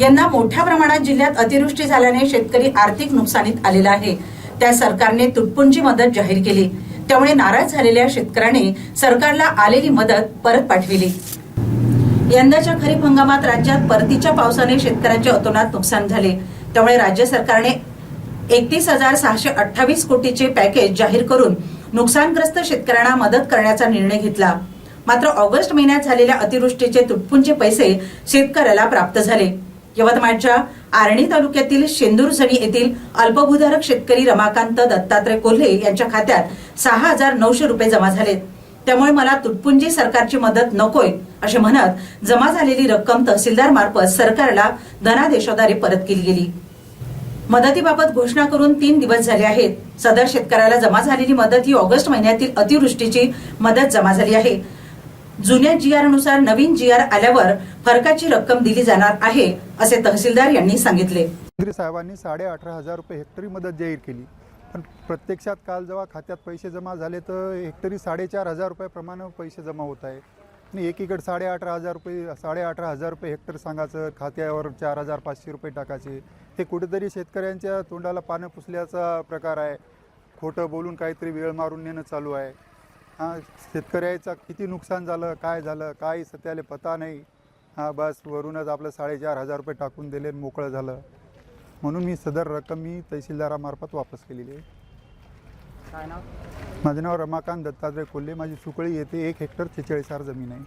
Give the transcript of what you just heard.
यंदा मोठ्या प्रमाणात जिल्ह्यात अतिवृष्टी झाल्याने शेतकरी आर्थिक नुकसानीत आलेला आहे. त्या सरकारने तुटपुंजी मदत जाहीर केली. त्यामुळे नाराज झालेल्या शेतकऱ्याने सरकारला आलेली मदत परत पाठविली. यंदाच्या खरीप हंगामात राज्यात परतीच्या पावसाने शेतकऱ्यांचे अतोनात नुकसान झाले. त्यामुळे राज्य सरकारने एकतीस हजार सहाशे अठ्ठावीस कोटीचे पॅकेज जाहीर करून नुकसानग्रस्त शेतकऱ्यांना मदत करण्याचा निर्णय घेतला. मात्र ऑगस्ट महिन्यात झालेल्या अतिवृष्टीचे तुटपुंजे पैसे शेतकऱ्याला प्राप्त झाले. यवतमाळच्या आर्णी तालुक्यातील शेंदूरझणी येथील अल्पभूधारक शेतकरी रमाकांत दत्तात्रय कोल्हे यांच्या खात्यात सहा हजार नऊशे रुपये जमा झालेत त्यामुळे मला तुटपुंजी सरकारची मदत नकोय असे म्हणत जमा झालेली रक्कम तहसीलदार मार्फत सरकारला धनादेशाद्वारे परत केली गेली. मदतीबाबत घोषणा करून तीन दिवस झाले आहेत. सदर शेतकऱ्याला जमा झालेली मदत ही ऑगस्ट महिन्यातील अतिवृष्टीची मदत जमा झाली आहे. जुन्या जीआरनुसार नवीन जीआर आल्यावर फरकाची रक्कम दिली जाणार आहे असे तहसीलदार यांनी सांगितले. साहेबांनी साडे अठरा हजार रुपये हेक्टरी मदत जाहीर केली. पण प्रत्यक्षात काल जेव्हा खात्यात पैसे जमा झाले तर हेक्टरी साडेचार हजार रुपयाप्रमाणे पैसे जमा होत आहे. आणि एकीकडे साडे अठरा हजार रुपये साडे अठरा हजार रुपये हेक्टर सांगायचं खात्यावर चार हजार पाचशे रुपये टाकायचे. हे कुठेतरी शेतकऱ्यांच्या तोंडाला पानं पुसल्याचा प्रकार आहे. खोटं बोलून काहीतरी वेळ मारून नेणं चालू आहे. हां शेतकऱ्याचा किती नुकसान झालं काय झालं काय सत्याले पता नाही. हां बस वरूनच आपलं साडेचार हजार रुपये टाकून दिले मोकळं झालं. म्हणून मी सदर रक्कम मी तहसीलदारामार्फत वापस केलेली आहे. काय नाव? माझं नाव रमाकांत दत्तात्रय कोल्हे. माझी सुकळी येथे एक हेक्टर छेचाळीस हजार जमीन आहे.